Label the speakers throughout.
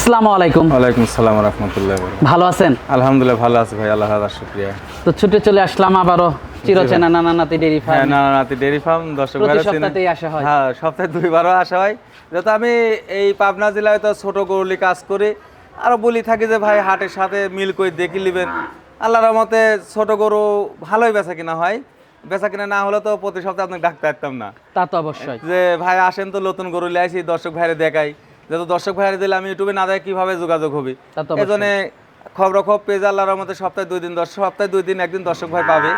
Speaker 1: আসসালামু আলাইকুম।
Speaker 2: ওয়ালাইকুম আসসালাম রহমতুল্লাহ
Speaker 1: ভালো আছেন?
Speaker 2: আলহামদুলিল্লাহ ভালো আছে ভাই আল্লাহ হাজার শুক্রিয়া।
Speaker 1: তো ছুটে চলে আসলাম আবারও চিরচেনা নানা নাতি ডেরি
Speaker 2: হ্যাঁ
Speaker 1: ফার্ম।
Speaker 2: নানা নাতি ডেরি ফার্ম দর্শক
Speaker 1: প্রতি সপ্তাহতেই আসা হয়।
Speaker 2: হ্যাঁ সপ্তাহে দুইবারও আসা হয়। যেহেতু আমি এই পাবনা জেলায় তো ছোট গরুলি কাজ করি আরও বলি থাকি যে ভাই হাটের সাথে মিল করে দেখি নিবেন আল্লাহর রহমতে ছোট গরু ভালোই বেচা কিনা হয়। বেচা কিনা না হলে তো প্রতি সপ্তাহে আপনাকে ডাকতে পারতাম না।
Speaker 1: তা তো অবশ্যই।
Speaker 2: যে ভাই আসেন তো নতুন গরু লিয়ে আসি দর্শক ভাইরে দেখাই। যেহেতু দর্শক ভাইরে দিলে আমি ইউটিউবে না দেয় কীভাবে যোগাযোগ হবে। এজন্য খবর খবর পেজ আল্লাহর মধ্যে সপ্তাহে দুই দিন দর্শক সপ্তাহে দুই দিন একদিন দর্শক ভাই পাবে।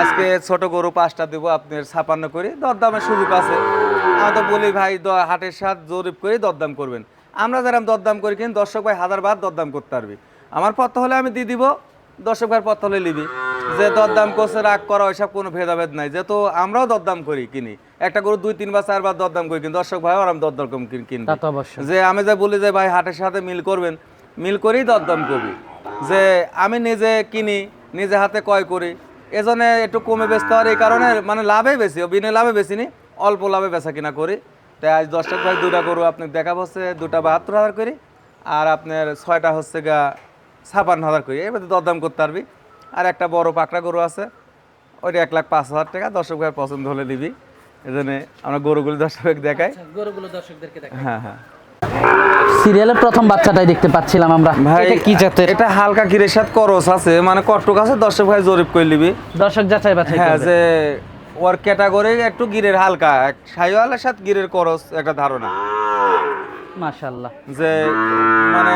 Speaker 2: আজকে ছোট গরু পাঁচটা দিব আপনার ছাপান্ন করে। দরদামের সুযোগ আছে। আমি তো বলি ভাই হাটের সাথ জরিপ করে দরদাম করবেন। আমরা যেরকম দরদাম করি কিন্তু দর্শক ভাই হাজার বার দরদাম করতে পারবি। আমার পথ হলে আমি দিয়ে দিব দর্শক ভাইয়ের পথ হলে নিবি। যে দরদাম করছে রাগ করা ওইসব কোনো ভেদাভেদ নাই। যেহেতু আমরাও দরদাম করি কিনি। একটা গরু দুই তিনবার চারবার দরদাম করি কিন্তু দর্শক ভাইও আর আমি দরদাম কিন- কিনবি। যে আমি যে বলি যে ভাই হাটের সাথে মিল করবেন মিল করেই দরদাম করবি। যে আমি নিজে কিনি নিজে হাতে ক্রয় করি এজন্য একটু কমে বেচতে হয় এই কারণে মানে লাভে বেশি বিনে লাভে বেশি নি অল্প লাভে বেচা কিনা করি। তাই আজ দশটা ভাই দুটা গরু আপনি দেখা হচ্ছে দুটা বাহাত্তর হাজার করি আর আপনার ছয়টা হচ্ছে গা ছাপান্ন হাজার করি। এবার দরদাম করতে পারবি। আর একটা বড় পাকড়া গরু আছে ওইটা এক লাখ পাঁচ হাজার টাকা দর্শক ভাই পছন্দ হলে দিবি। এজন্য আমরা গরুগুলো দর্শক দেখাই।
Speaker 1: গরুগুলো দর্শকদেরকে দেখাই।
Speaker 2: হ্যাঁ হ্যাঁ।
Speaker 1: সিরিয়ালের প্রথম বাচ্চাটাই দেখতে পাচ্ছিলাম আমরা।
Speaker 2: ভাই
Speaker 1: এটা কি জাতের?
Speaker 2: এটা হালকা গিরের সাথে করস আছে মানে কটক আছে দর্শক ভাই জরিপ করে নিবি।
Speaker 1: দর্শক যাচাই বাছাই
Speaker 2: হ্যাঁ যে ওর ক্যাটাগরি একটু গিরের হালকা এক সাইওয়ালের সাথে গিরের করস একটা ধারণা।
Speaker 1: মাশাআল্লাহ।
Speaker 2: যে মানে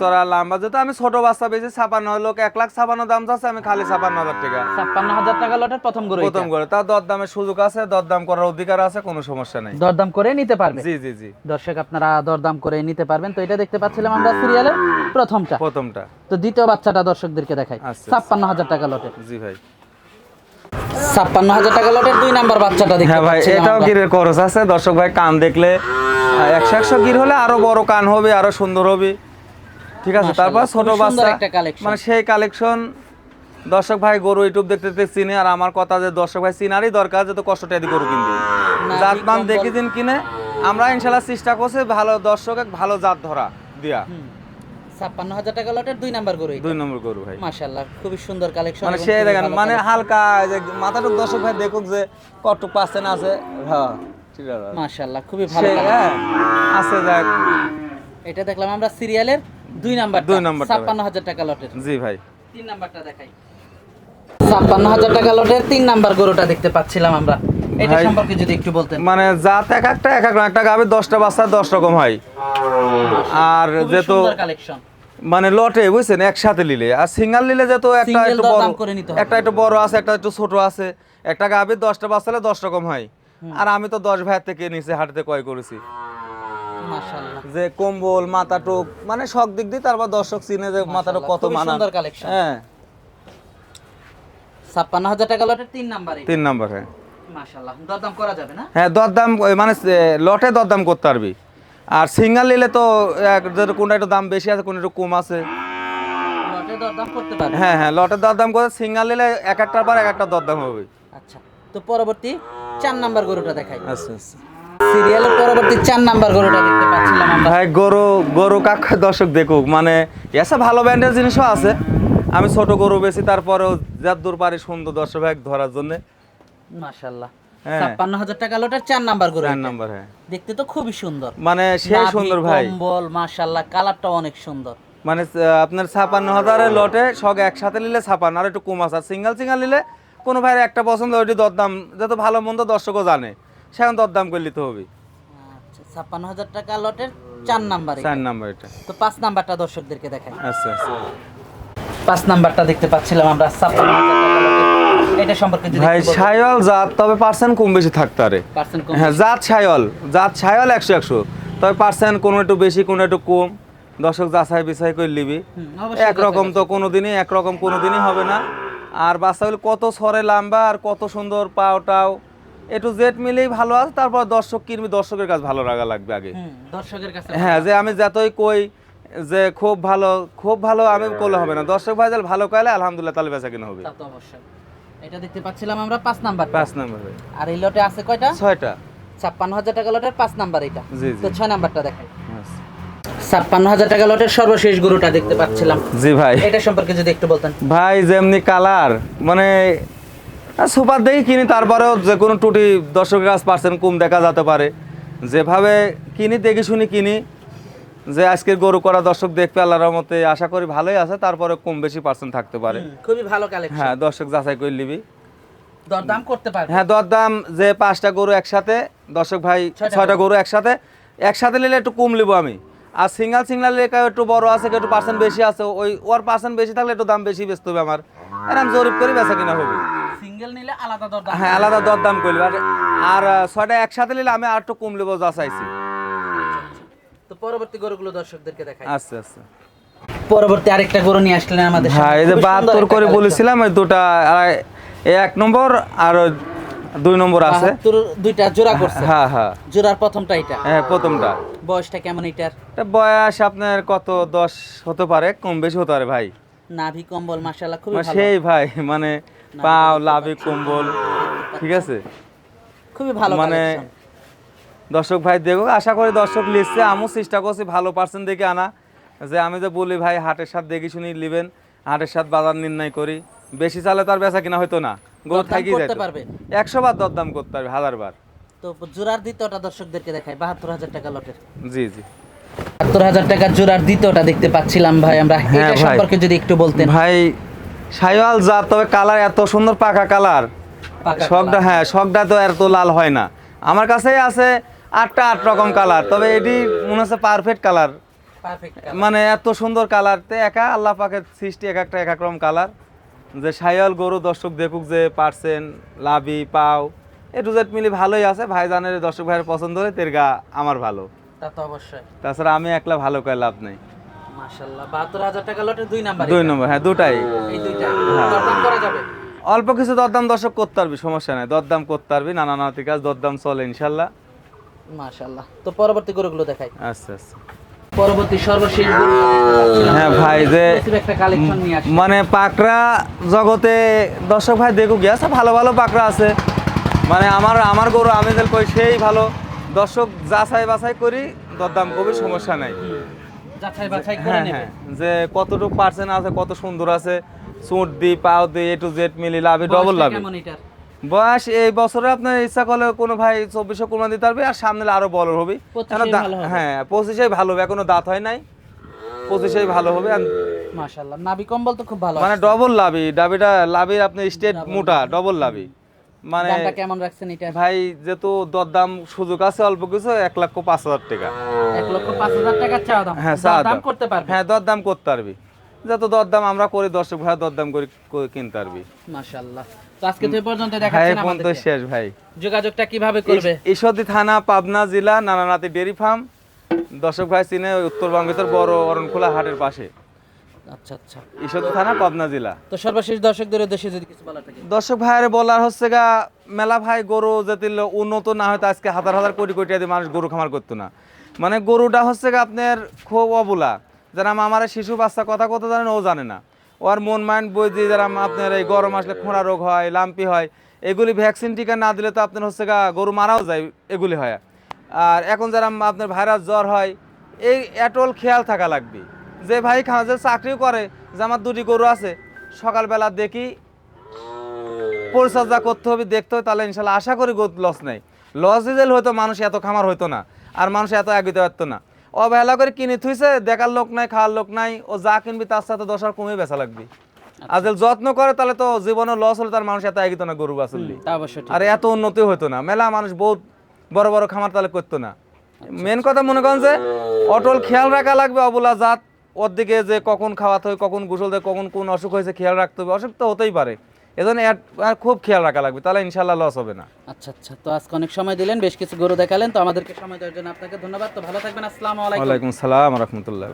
Speaker 2: চড়া লম্বা যেহেতু আমি ছোট বাচ্চা বেশি ছাপান্ন লোক এক লাখ ছাপান্ন দাম চাচ্ছে আমি খালি ছাপান্ন হাজার টাকা।
Speaker 1: ছাপ্পান্ন হাজার টাকা লটের প্রথম গরু
Speaker 2: প্রথম। করে তার দরদামের সুযোগ আছে দরদাম করার অধিকার আছে কোনো সমস্যা নেই।
Speaker 1: দরদাম করে নিতে পারবে।
Speaker 2: জি জি জি।
Speaker 1: দর্শক আপনারা দরদাম করে নিতে পারবেন। তো এটা দেখতে পাচ্ছিলাম আমরা সিরিয়ালের প্রথমটা।
Speaker 2: প্রথমটা।
Speaker 1: তো দ্বিতীয় বাচ্চাটা দর্শকদেরকে দেখাই।
Speaker 2: আচ্ছা।
Speaker 1: ছাপ্পান্ন হাজার টাকা লটের।
Speaker 2: জি ভাই।
Speaker 1: ছাপ্পান্ন হাজার টাকা লটের দুই নাম্বার বাচ্চাটা দেখতে
Speaker 2: হ্যাঁ ভাই এটাও। গিরের খরচ আছে। দর্শক ভাই কান দেখলে একশো একশো গির হলে আরও বড় কান হবে আরও সুন্দর হবে। ঠিক আছে তারপর ছোট বাচ্চা মানে সেই কালেকশন দর্শক ভাই গরু ইউটিউব দেখতে দেখতে চিনে। আর আমার কথা যে দর্শক ভাই চিনারই দরকার কষ্টটা গরু কিনবে। জাত মান। দেখি দিন কিনে। আমরা ইনশাল্লাহ চেষ্টা করছি ভালো দর্শক ভালো জাত ধরা দিয়া।
Speaker 1: ছাপ্পান্ন হাজার টাকা লটের দুই নাম্বার গরু
Speaker 2: দুই নম্বর গরু ভাই।
Speaker 1: মাশাল্লাহ খুবই সুন্দর কালেকশন
Speaker 2: মানে সে দেখেন মানে হালকা এই যে মাথাটা দর্শক ভাই দেখুক যে কটুক পাচ্ছেন আছে। হ্যাঁ।
Speaker 1: মাশাল্লাহ খুবই ভালো।
Speaker 2: হ্যাঁ, আছে যাক।
Speaker 1: এটা দেখলাম আমরা সিরিয়ালের দুই নাম্বার
Speaker 2: দুই নাম্বারটা, ভাই।
Speaker 1: ছাপ্পান্ন হাজার টাকা লটের।
Speaker 2: জি ভাই।
Speaker 1: তিন নাম্বারটা দেখাই। ছাপ্পান্ন হাজার টাকা লটের তিন নাম্বার গরুটা দেখতে পাচ্ছিলাম আমরা। এটা সম্পর্কে যদি একটু বলতেন।
Speaker 2: মানে জাত এক একটা এক এক রকম। একটা গাবে দশটা বাচ্চা দশ রকম হয়। আর যেহেতু
Speaker 1: কালেকশন
Speaker 2: মানে লটে বুঝছেন একসাথে নিলে। আর সিঙ্গেল নিলে যেহেতু একটা একটু বড়। একটা একটু বড় আছে একটা একটু ছোট আছে। একটা গাবে দশটা বাচ্চা হলে দশ রকম হয়। আর আমি তো দশ ভাইয়ের থেকে নিচে হাটতে ক্রয় করেছি। যে কম্বল মাথা টুক মানে সব দিক দিয়ে তারপর দর্শক চিনে যে মাথাটা কত মানা
Speaker 1: সুন্দর collection।
Speaker 2: হ্যাঁ।
Speaker 1: ছাপ্পান্ন হাজার টাকা লটের তিন নাম্বারে।
Speaker 2: তিন নম্বর। হ্যাঁ
Speaker 1: দরদাম করা যাবে না?
Speaker 2: হ্যাঁ দরদাম মানে লটে দরদাম করতে পারবি। আর সিঙ্গেল নিলে তো কোনটা একটু দাম বেশি আছে কোনটা একটু কম আছে।
Speaker 1: লটে দরদাম করতে পারবে?
Speaker 2: হ্যাঁ হ্যাঁ লটের দরদাম করে সিঙ্গেল নিলে এক একটার পর এক একটা দরদাম হবে।
Speaker 1: আচ্ছা। তো পরবর্তী চার নাম্বার গরুটা দেখাই।
Speaker 2: আচ্ছা আচ্ছা।
Speaker 1: সিরিয়ালের পরবর্তী চার নাম্বার গরুটা দেখতে পাচ্ছিলাম আমরা।
Speaker 2: ভাই গরু গরু কাক দর্শক দেখুক মানে এসে ভালো ব্র্যান্ডের জিনিসও আছে। আমি ছোট গরু বেশি তারপরেও পারি সুন্দর দর্শক ভাই ধরার জন্য। হ্যাঁ।
Speaker 1: ছাপ্পান্ন হাজার টাকা লটের চার নাম্বার গরু
Speaker 2: চার নাম্বার হ্যাঁ।
Speaker 1: দেখতে তো খুবই সুন্দর।
Speaker 2: মানে সেই সুন্দর ভাই।
Speaker 1: কম্বল মাশাল্লাহ কালারটাও অনেক সুন্দর।
Speaker 2: মানে আপনার ছাপান্ন হাজারের লটে সব একসাথে নিলে ছাপান্ন আর একটু কম আছে। সিঙ্গেল সিঙ্গেল নিলে কোনো ভাইয়ের একটা পছন্দ ওইটি দরদাম যত ভালো মন্দ দর্শকও জানে সেখানে দরদাম করে নিতে হবে।
Speaker 1: আচ্ছা ছাপ্পান্ন হাজার টাকা লটের চার নাম্বারে।
Speaker 2: চার নাম্বার এটা।
Speaker 1: তো পাঁচ নাম্বারটা দর্শকদেরকে দেখাই।
Speaker 2: আচ্ছা আচ্ছা।
Speaker 1: পাঁচ নাম্বারটা দেখতে পাচ্ছিলাম আমরা ছাপ্পান্ন এটা সম্পর্কে
Speaker 2: ভাই সায়ল জাত তবে পার্সেন্ট কম বেশি থাকতে পারে। হ্যাঁ জাত সায়ল জাত সায়ল একশো একশো। তবে পার্সেন্ট কোনো একটু বেশি কোনো একটু কম। দর্শক যাচাই করে নিবি। একরকম তো কোনোদিনই একরকম কোনোদিনই হবে না। আর বাচ্চাগুলো কত সরে লম্বা আর কত সুন্দর পাওটাও একটু জেট মিলেই ভালো আছে তারপর দর্শক কিনবি দর্শকের কাছে ভালো লাগা লাগবে আগে।
Speaker 1: দর্শকের কাছে
Speaker 2: হ্যাঁ যে আমি যতই কই যে খুব ভালো খুব ভালো আমি করলে হবে না। দর্শক ভাই ভালো কইলে আলহামদুলিল্লাহ তাহলে বেচা কিনা হবে।
Speaker 1: তা তো অবশ্যই। এটা দেখতে পাচ্ছিলাম আমরা পাঁচ নাম্বার
Speaker 2: পাঁচ নাম্বার
Speaker 1: আর এই লটে আছে কয়টা?
Speaker 2: ছয়টা।
Speaker 1: ছাপ্পান্ন হাজার টাকা লটের পাঁচ নাম্বার এটা। তো ছয় নাম্বারটা দেখাই। ছাপ্পান্ন হাজার টাকা লটের সর্বশেষ গরুটা দেখতে পাচ্ছিলাম।
Speaker 2: জি ভাই।
Speaker 1: এটা সম্পর্কে যদি একটু বলতেন।
Speaker 2: ভাই যেমনি কালার মানে সুপার দেখি কিনি তারপরেও যে কোনো টুটি দর্শকের কাছ পার্সেন্ট কম দেখা যেতে পারে। যেভাবে কিনি দেখি শুনি কিনি যে আজকের গরু করা দর্শক দেখবে আল্লাহর রহমতে আশা করি ভালোই আছে তারপরে কম বেশি পার্সেন্ট থাকতে পারে।
Speaker 1: খুবই ভালো কালেকশন
Speaker 2: হ্যাঁ দর্শক যাচাই করে নিবি।
Speaker 1: দরদাম করতে পারবে।
Speaker 2: হ্যাঁ দরদাম যে পাঁচটা গরু একসাথে দর্শক ভাই
Speaker 1: ছয়টা
Speaker 2: গরু একসাথে একসাথে নিলে একটু কম নেব আমি। আর সিঙ্গেল সিঙ্গেল কেউ একটু বড় আছে একটু পার্সেন্ট বেশি আছে ওই ওর পার্সেন্ট বেশি থাকলে একটু দাম বেশি বেচতে হবে আমার। এরকম জরিপ করে বেচা কিনা হবে।
Speaker 1: সিঙ্গেল নিলে আলাদা দরদাম
Speaker 2: হ্যাঁ আলাদা দরদাম করবি আর আর ছয়টা একসাথে নিলে আমি আর একটু কম নেব যা চাইছি।
Speaker 1: তো পরবর্তী গরুগুলো দর্শকদেরকে দেখাই।
Speaker 2: আচ্ছা আচ্ছা।
Speaker 1: পরবর্তী আরেকটা গরু নিয়ে আসলেন আমাদের
Speaker 2: হ্যাঁ এই যে বাহাত্তর করে বলেছিলাম ওই দুটা এক নম্বর আর দুই নম্বর আছে।
Speaker 1: দুইটা জোড়া করছে।
Speaker 2: হ্যাঁ হ্যাঁ।
Speaker 1: জোড়ার প্রথমটা এটা।
Speaker 2: হ্যাঁ প্রথমটা।
Speaker 1: বয়সটা কেমন এটার?
Speaker 2: এটা বয়স আপনার কত? দশ হতে পারে কম বেশি হতে পারে ভাই।
Speaker 1: নাভি কম্বল মাশাআল্লাহ
Speaker 2: মানে
Speaker 1: ভালো।
Speaker 2: সেই ভাই মানে পাও লাভি কম্বল ঠিক আছে?
Speaker 1: খুবই ভালো
Speaker 2: মানে দর্শক ভাই দেখো আশা করি দর্শক লিখছে আমিও চেষ্টা করছি ভালো পার্সেন্ট দেখে আনা। যে আমি যে বলি ভাই হাটের সাথে দেখি শুনি নেবেন হাটের সাথে বাজার নির্ণয় করি। বেশি চালে তার বেচা কিনা হয়তো না। গরু থাকি
Speaker 1: করতে পারবে?
Speaker 2: একশো বার দরদাম করতে পারবে হাজার বার।
Speaker 1: তো জোড়ার দ্বিতীয়টা দর্শকদেরকে দেখাই বাহাত্তর হাজার টাকা লটের।
Speaker 2: জি জি।
Speaker 1: বাহাত্তর হাজার টাকা জোড়ার দ্বিতীয়টা দেখতে পাচ্ছিলাম ভাই আমরা
Speaker 2: হ্যাঁ
Speaker 1: এটা সম্পর্কে যদি একটু বলতেন।
Speaker 2: ভাই সাইওয়াল জাত তবে কালার এত সুন্দর পাকা কালার। শখটা হ্যাঁ শখটা তো এত লাল হয় না। আমার কাছেই আছে আটটা আট রকম কালার তবে এটি মনে হচ্ছে পারফেক্ট কালার। মানে এত সুন্দর কালার তে একা আল্লাহ পাকের সৃষ্টি এক একটা এক এক রকম কালার। যে সায়াল গরু দর্শক দেখুক যে পার্সেন লাভি পাও এ টু জেড মিলি ভালোই আছে ভাই ভাইজানের দর্শক ভাইয়ের পছন্দ হলে তের গা আমার ভালো।
Speaker 1: তা তো অবশ্যই।
Speaker 2: তাছাড়া আমি একলা ভালো করে লাভ নেই।
Speaker 1: মাশাআল্লাহ বাহাত্তর হাজার টাকা লটের দুই নাম্বার
Speaker 2: দুই নম্বর হ্যাঁ দুটাই।
Speaker 1: এই দুইটা।
Speaker 2: হ্যাঁ।
Speaker 1: দরদাম করা যাবে?
Speaker 2: অল্প কিছু দরদাম দর্শক করতে পারবি সমস্যা নাই। দরদাম করতে পারবি নানা নাতি কাজ দরদাম চলে ইনশাল্লাহ
Speaker 1: মাশাআল্লাহ। তো পরবর্তী গরুগুলো দেখাই।
Speaker 2: আচ্ছা আচ্ছা।
Speaker 1: পরবর্তী সর্বশেষ
Speaker 2: হ্যাঁ ভাই যে মানে পাকড়া জগতে দর্শক ভাই দেখুক ভালো ভালো পাকড়া আছে। মানে আমার আমার গরু আমি যেন কই সেই ভালো। দর্শক যাচাই বাছাই করি দরদাম কবি সমস্যা নাই। হ্যাঁ হ্যাঁ যে কতটুকু পার্সেন্ট আছে কত সুন্দর আছে। চুট দি পাও দি এ টু জেড মিলি লাভি ডবল লাভি। বয়স এই বছরে আপনার ইচ্ছা করলে কোনো ভাই চব্বিশে কোরমা দিতে পারবে আর সামনে আরও বড় হবে। হ্যাঁ পঁচিশে ভালো হবে এখনও দাঁত হয় নাই। পঁচিশেই ভালো হবে
Speaker 1: মাশাআল্লাহ নাভি কম্বল তো খুব ভালো
Speaker 2: মানে ডবল লাভি ডাবিটা লাভির আপনি স্টেট মোটা ডবল লাভি। মানে
Speaker 1: কেমন রাখছেন এটা?
Speaker 2: ভাই যেহেতু দরদাম সুযোগ আছে অল্প কিছু এক লক্ষ পাঁচ হাজার টাকা।
Speaker 1: এক লক্ষ পাঁচ হাজার টাকা চাওয়া দাম।
Speaker 2: হ্যাঁ চা
Speaker 1: দাম। করতে পারবে?
Speaker 2: হ্যাঁ দরদাম করতে পারবি। যত দরদাম আমরা করি দর্শক ভাই দরদাম করি কিনতে পারবি।
Speaker 1: মাশাআল্লাহ। তো আজকে তো পর্যন্ত দেখাচ্ছেন
Speaker 2: ফোন শেষ ভাই।
Speaker 1: যোগাযোগটা কীভাবে করবে?
Speaker 2: ঈশ্বরদী থানা পাবনা জেলা নানানাতি ডেয়ারি ফার্ম। দর্শক ভাই চিনে উত্তরবঙ্গের বড় অরণখোলা হাটের পাশে।
Speaker 1: আচ্ছা আচ্ছা।
Speaker 2: ঈশ্বরদী থানা পাবনা জেলা।
Speaker 1: তো সর্বশেষ দর্শকদের উদ্দেশ্যে যদি কিছু বলার থাকে।
Speaker 2: দর্শক ভাইয়ের বলার হচ্ছে গা মেলা ভাই গরু যাতে উন্নত না হয়তো আজকে হাজার হাজার কোটি কোটি মানুষ গরু খামার করতো না। মানে গরুটা হচ্ছে গা আপনার খুব অবলা। যারা আমার শিশু বাচ্চা কথা কত জানেন ও জানে না। ওর মন মাইন্ড বই দিয়ে যারা আপনার এই গরম আসলে খোঁড়া রোগ হয়, লাম্পি হয়, এগুলি ভ্যাকসিন টিকা না দিলে তো আপনার হচ্ছে গা গরু মারাও যায়, এগুলি হয়। আর এখন যারা আপনার ভাইরাস জ্বর হয়, এই এটল খেয়াল থাকা লাগবে। যে ভাই যে চাকরিও করে, যে আমার দুটি গরু আছে, সকালবেলা দেখি পরিচর্যা করতে হবে, দেখতে হবে, তাহলে ইনশাল্লাহ আশা করি লস নেই। লস দিলে হয়তো মানুষ এত খামার হইতো না, আর মানুষ এত এগিতে পারতো না। অবহেলা করে কিনে থুইছে দেখার লোক নাই খাওয়ার লোক নাই ও যা কিনবি তার সাথে দশ আর কমে বেচা লাগবে। আর যদি যত্ন করে তাহলে তো জীবনে লস হলে তার মানুষ এত এগিত না গরু। আর এত উন্নতি হতো না। মেলা মানুষ বহুত বড় বড় খামার তাহলে করতো না। মেন কথা মনে করেন যে অটল খেয়াল রাখা লাগবে অবলা জাত। ওর দিকে যে কখন খাওয়াতে হয় কখন গোসল দেয় কখন কোন অসুখ হয়েছে খেয়াল রাখতে হবে। অসুখ তো হতেই পারে। এজন্য আর খুব খেয়াল রাখা লাগবে তাহলে ইনশাল্লাহ লস হবে না।
Speaker 1: আচ্ছা আচ্ছা তো আজকে অনেক সময় দিলেন বেশ কিছু গরু দেখালেন তো আমাদেরকে সময় দেওয়ার জন্য আপনাকে ধন্যবাদ। তো ভালো থাকবেন আসসালামু আলাইকুম।
Speaker 2: ওয়ালাইকুম সালাম রহমতুল্লাহ